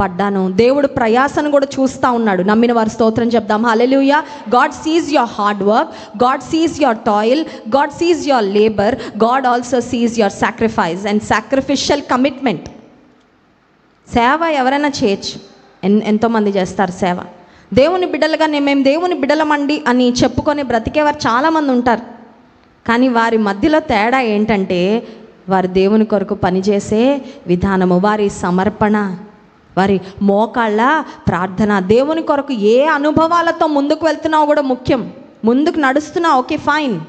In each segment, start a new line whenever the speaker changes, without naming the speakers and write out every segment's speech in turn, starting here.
పడ్డాను. దేవుడు ప్రయాసను కూడా చూస్తూ ఉన్నాడు. నమ్మిన వారి స్తోత్రం చెప్దాం. Hallelujah God sees your hard work God sees your toil God sees your labour God also sees your sacrifice and sacrificial commitment సేవ ఎవరైనా చేయొచ్చు. ఎన్ ఎంతోమంది చేస్తారు సేవ. దేవుని బిడ్డలుగా నేను మేము దేవుని బిడ్డలమండి అని చెప్పుకొని బ్రతికేవారు చాలామంది ఉంటారు. కానీ వారి మధ్యలో తేడా ఏంటంటే వారు దేవుని కొరకు పనిచేసే విధానము వారి సమర్పణ వారి మోకాళ్ళ ప్రార్థన దేవుని కొరకు ఏ అనుభవాలతో ముందుకు వెళ్తున్నావు కూడా ముఖ్యం. ముందుకు నడుస్తున్నావు ఓకే ఫైన్.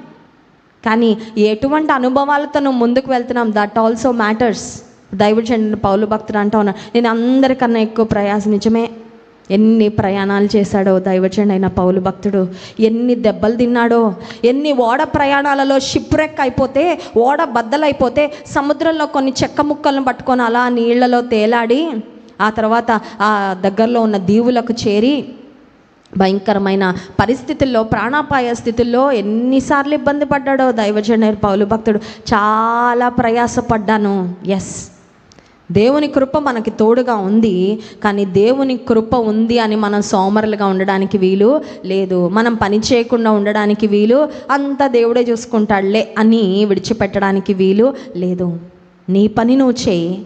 కానీ ఎటువంటి అనుభవాలతో నువ్వు ముందుకు వెళ్తున్నాం దట్ ఆల్సో మ్యాటర్స్. దైవచండి పౌలు భక్తుడు అంటా ఉన్నా నేను అందరికన్నా ఎక్కువ ప్రయాసం నిజమే. ఎన్ని ప్రయాణాలు చేశాడో దైవచండి అయిన పౌలు భక్తుడు. ఎన్ని దెబ్బలు తిన్నాడో. ఎన్ని ఓడ ప్రయాణాలలో షిప్రెక్ అయిపోతే ఓడ బద్దలైపోతే సముద్రంలో కొన్ని చెక్క ముక్కలను పట్టుకొని అలా నీళ్ళలో తేలాడి ఆ తర్వాత ఆ దగ్గరలో ఉన్న దీవులకు చేరి భయంకరమైన పరిస్థితుల్లో ప్రాణాపాయ స్థితుల్లో ఎన్నిసార్లు ఇబ్బంది పడ్డాడో దైవజనేరు పౌలు భక్తుడు. చాలా ప్రయాసపడ్డాను. ఎస్ దేవుని కృప మనకి తోడుగా ఉంది కానీ దేవుని కృప ఉంది అని మనం సోమరులుగా ఉండడానికి వీలు లేదు. మనం పని చేయకుండా ఉండడానికి వీలు అంతా దేవుడే చూసుకుంటాడులే అని విడిచిపెట్టడానికి వీలు లేదు. నీ పని నువ్వు చేయి.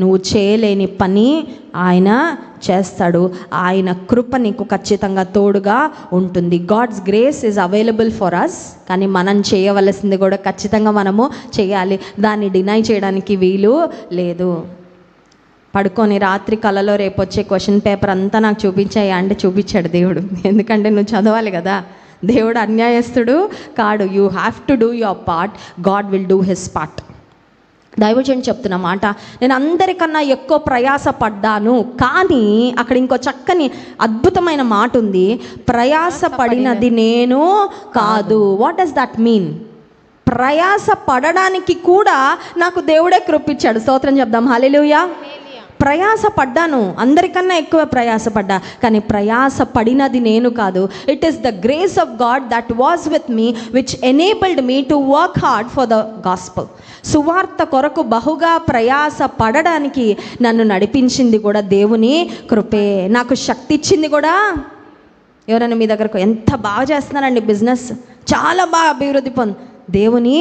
నువ్వు చేయలేని పని ఆయన చేస్తాడు. ఆయన కృప నీకు ఖచ్చితంగా తోడుగా ఉంటుంది. God's grace is available for us కానీ మనం చేయవలసింది కూడా ఖచ్చితంగా మనము చేయాలి. దాన్ని డినై చేయడానికి వీలు లేదు. పడుకొని రాత్రి కళలో రేపు వచ్చే క్వశ్చన్ పేపర్ అంతా నాకు చూపించాయా. అంటే చూపించాడు దేవుడు. ఎందుకంటే నువ్వు చదవాలి కదా. దేవుడు అన్యాయస్తుడు కాడు. You have to do your part God will do his part దైవజన్ చెప్తున్న మాట. నేను అందరికన్నా ఎక్కువ ప్రయాస పడ్డాను కానీ అక్కడ ఇంకో చక్కని అద్భుతమైన మాట ఉంది. ప్రయాస పడినది నేను కాదు. వాట్ డస్ దట్ మీన్ ప్రయాస పడడానికి కూడా నాకు దేవుడే కృపించాడు. స్తోత్రం చెప్దాం. హల్లెలూయా ప్రయాస పడ్డాను అందరికన్నా ఎక్కువ ప్రయాసపడ్డా. కానీ ప్రయాస పడినది నేను కాదు. It is the grace of God that was with me which enabled me to work hard for the gospel సువార్త కొరకు బహుగా ప్రయాస పడడానికి నన్ను నడిపించింది కూడా దేవుని కృపే. నాకు శక్తి ఇచ్చింది కూడా. ఎవరైనా మీ దగ్గరకు ఎంత బాగా చేస్తున్నారండి బిజినెస్? చాలా బాగా అభివృద్ధి పొంది దేవుని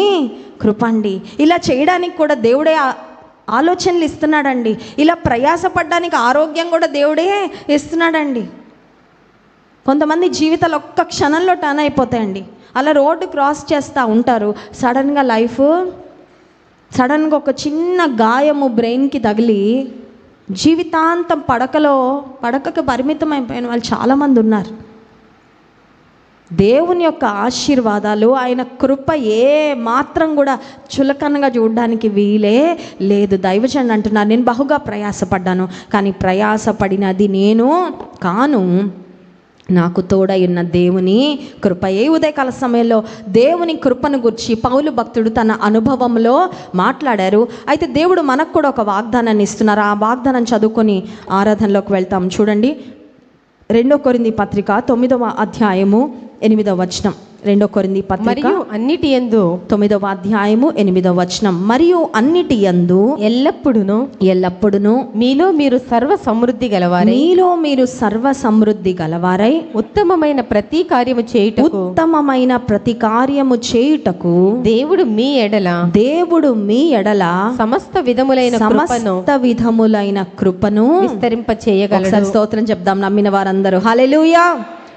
కృప అండి. ఇలా చేయడానికి కూడా దేవుడే ఆలోచనలు ఇస్తున్నాడండి. ఇలా ప్రయాసపడ్డానికి ఆరోగ్యం కూడా దేవుడే ఇస్తున్నాడండి. కొంతమంది జీవితాలు ఒక్క క్షణంలో టర్న్ అయిపోతాయండి. అలా రోడ్డు క్రాస్ చేస్తూ ఉంటారు. సడన్గా లైఫ్ సడన్గా ఒక చిన్న గాయము బ్రెయిన్కి తగిలి జీవితాంతం పడకలో పడకకు పరిమితం అయిపోయిన వాళ్ళు చాలామంది ఉన్నారు. దేవుని యొక్క ఆశీర్వాదాలు ఆయన కృప ఏ మాత్రం కూడా చులకనగా చూడడానికి వీలే లేదు. దైవజన్ అంటున్నారు నేను బహుగా ప్రయాసపడ్డాను కానీ ప్రయాసపడినది నేను కాను. నాకు తోడై ఉన్న దేవుని కృప ఏ ఉదయకాల సమయంలో దేవుని కృపను గురించి పౌలు భక్తుడు తన అనుభవంలో మాట్లాడారు. అయితే దేవుడు మనకు కూడా ఒక వాగ్దానాన్ని ఇస్తున్నారు. ఆ వాగ్దానం చదువుకొని ఆరాధనలోకి వెళ్తాం. చూడండి రెండో కొరింది పత్రిక తొమ్మిదవ అధ్యాయము ఎనిమిదవ వచనం. రెండో కొరింది పత్రిక
మరియు అన్నిటి యందు
తొమ్మిదవ అధ్యాయము ఎనిమిదవ వచనం. మరియు అన్నిటి యందు
ఎల్లప్పుడును
ఎల్లప్పుడును
మీలో మీరు సర్వ సమృద్ధి గలవారై
మీలో మీరు సర్వ సమృద్ధి గలవారై
ఉత్తమమైన ప్రతి కార్యము చేయుటకు
ఉత్తమమైన ప్రతి కార్యము చేయుటకు
దేవుడు మీ ఎడల
దేవుడు మీ ఎడల
సమస్త విధములైన కృపను
సమస్త విధములైన కృపను
విస్తరింప
ఒకసారి స్తోత్రం చెప్దాం నమ్మిన వారందరూ. హల్లెలూయా!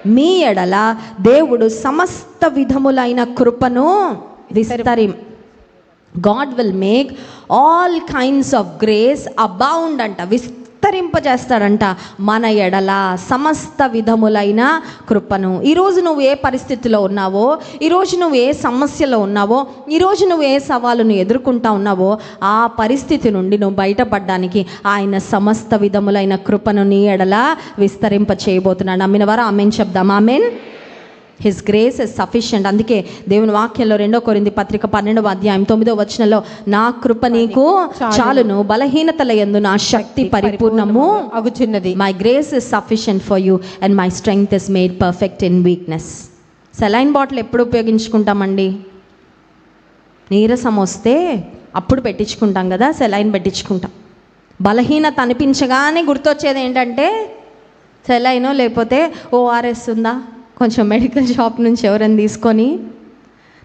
మీ ఎడల దేవుడు సమస్త విధములైన కృపను విస్తరి God will make all kinds of grace abound అంట. విస్తరింపజేస్తాడంట మన ఎడల సమస్త విధములైన కృపను. ఈరోజు నువ్వు ఏ పరిస్థితిలో ఉన్నావో ఈరోజు నువ్వు ఏ సమస్యలో ఉన్నావో ఈరోజు నువ్వు ఏ సవాలును ఎదుర్కొంటా ఉన్నావో ఆ పరిస్థితి నుండి నువ్వు బయటపడడానికి ఆయన సమస్త విధములైన కృపను నీ ఎడల విస్తరింప చేయబోతున్నాడు నమ్మిన వారు ఆమెన్ చెప్దాం. Amen. His grace is sufficient అందుకే దేవుని వాక్యంలో రెండో కొరింది పత్రిక పన్నెండవ అధ్యాయం తొమ్మిదో వచనంలో నా కృప నీకు చాలును బలహీనతల యందు నా శక్తి పరిపూర్ణము.
అగుచున్నది
my grace is sufficient for you and my strength is made perfect in weakness saline bottle ఎప్పుడు ఉపయోగించుకుంటామండి? నీరసం వస్తే అప్పుడు పెట్టించుకుంటాం కదా సెలైన్ పెట్టించుకుంటాం. బలహీనత అనిపించగానే గుర్తొచ్చేది ఏంటంటే సెలైనో లేకపోతే ఓఆర్ఎస్ ఉందా? కొంచెం మెడికల్ షాప్ నుంచి ఎవరైనా తీసుకొని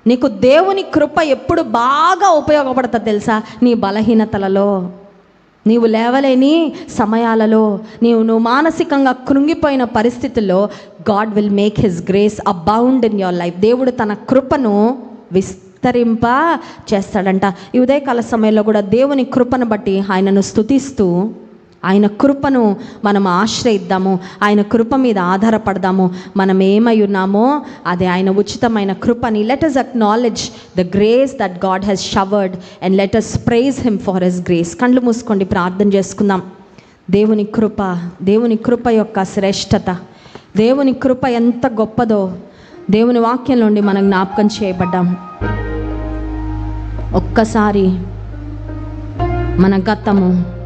నీకు దేవుని కృప ఎప్పుడు బాగా ఉపయోగపడుతుంది తెలుసా? నీ బలహీనతలలో. నీవు లేవలేని సమయాలలో నీవు నువ్వు మానసికంగా కృంగిపోయిన పరిస్థితుల్లో God will make his grace abound in your life దేవుడు తన కృపను విస్తరింప చేస్తాడంట. ఈ ఉదయకాల సమయంలో కూడా దేవుని కృపను బట్టి ఆయనను స్థుతిస్తూ ఆయన కృపను మనం ఆశ్రయిద్దాము. ఆయన కృప మీద ఆధారపడదాము. మనం ఏమై ఉన్నామో అది ఆయన ఉచితమైన కృపని let us acknowledge the grace that God has showered and let us praise him for his grace కళ్ళు మూసుకోండి ప్రార్థన చేసుకుందాం. దేవుని కృప దేవుని కృప యొక్క శ్రేష్టత దేవుని కృప ఎంత గొప్పదో దేవుని వాక్యం నుండి మనం జ్ఞాపకం చేయబడ్డాం. ఒక్కసారి మన గతము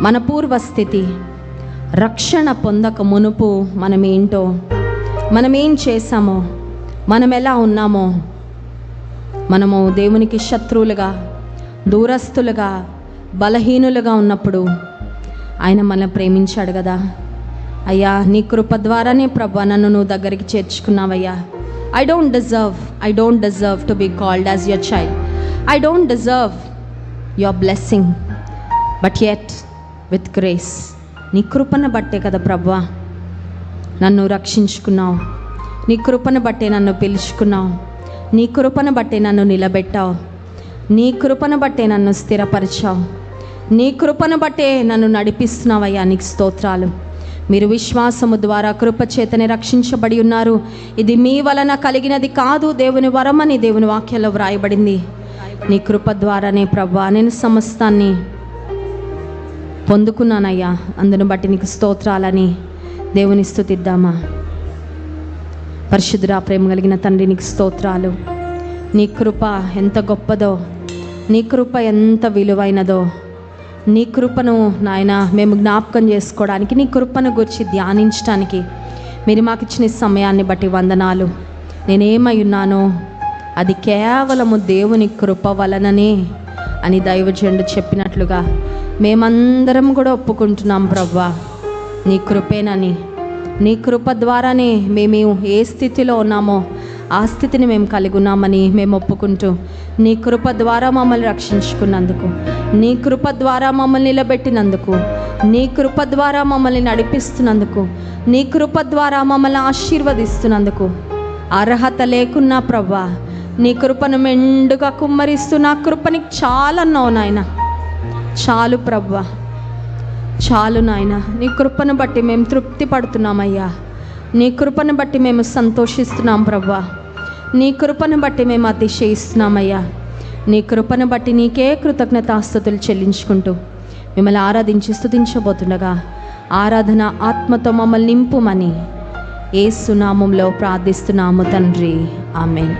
మన పూర్వస్థితి రక్షణ పొందక మునుపు మనమేంటో మనమేం మనం చేశామో మనం ఎలా ఉన్నామో మనము దేవునికి శత్రువులుగా దూరస్తులుగా బలహీనులుగా ఉన్నప్పుడు ఆయన మనల్ని ప్రేమించాడు కదా. అయ్యా నీ కృప ద్వారానే ప్రభా నన్ను నువ్వు దగ్గరికి చేర్చుకున్నావయ్యా. I don't deserve I don't deserve to be called as your child I don't deserve your blessing but at with grace నీ కృపను బట్టే కదా ప్రభా నన్ను రక్షించుకున్నావు. నీ కృపను బట్టే నన్ను పిలుచుకున్నావు. నీ కృపను బట్టే నన్ను నిలబెట్టావు. నీ కృపను బట్టే నన్ను స్థిరపరిచావు. నీ కృపను బట్టే నన్ను నడిపిస్తున్నావయ్యా నీకు స్తోత్రాలు. మీరు విశ్వాసము ద్వారా కృపచేతని రక్షించబడి ఉన్నారు. ఇది మీ వలన కలిగినది కాదు. దేవుని వరమని దేవుని వాక్యంలో వ్రాయబడింది. నీ కృప ద్వారానే ప్రభా నేను సమస్తాన్ని పొందుకున్నానయ్యా. అందును బట్టి నీకు స్తోత్రాలని దేవుని స్థుతిద్దామా. పరిశుద్ధురా ప్రేమ కలిగిన తండ్రి నీకు స్తోత్రాలు. నీ కృప ఎంత గొప్పదో నీ కృప ఎంత విలువైనదో నీ కృపను నాయన మేము జ్ఞాపకం చేసుకోవడానికి నీ కృపను గురించి ధ్యానించడానికి మీరు మాకు ఇచ్చిన సమయాన్ని బట్టి వందనాలు. నేనేమై ఉన్నానో అది కేవలము దేవుని కృప వలననే అని దైవజనుడు చెప్పినట్లుగా మేమందరం కూడా ఒప్పుకుంటున్నాం ప్రవ్వా. నీ కృపేనని నీ కృప ద్వారానే మేము ఏ స్థితిలో ఉన్నామో ఆ స్థితిని మేము కలిగి ఉన్నామని మేము ఒప్పుకుంటూ నీ కృప ద్వారా మమ్మల్ని రక్షించుకున్నందుకు నీ కృప ద్వారా మమ్మల్ని నిలబెట్టినందుకు నీ కృప ద్వారా మమ్మల్ని నడిపిస్తున్నందుకు నీ కృప ద్వారా మమ్మల్ని ఆశీర్వదిస్తున్నందుకు. అర్హత లేకున్నా ప్రవ్వా నీ కృపను మెండుగా కుమ్మరిస్తూ నా కృపని చాలన్నావు నాయన. చాలు ప్రభ్వ చాలు నాయన. నీ కృపను బట్టి మేము తృప్తి పడుతున్నామయ్యా. నీ కృపను బట్టి మేము సంతోషిస్తున్నాం ప్రభా. నీ కృపను బట్టి మేము అతిశయిస్తున్నామయ్యా. నీ కృపను బట్టి నీకే కృతజ్ఞతాస్థుతులు చెల్లించుకుంటూ మిమ్మల్ని ఆరాధించి స్థుతించబోతుండగా ఆరాధన ఆత్మతో మమ్మల్ని నింపుమని ఏ సునామంలో ప్రార్థిస్తున్నాము తండ్రి. ఆమెన్.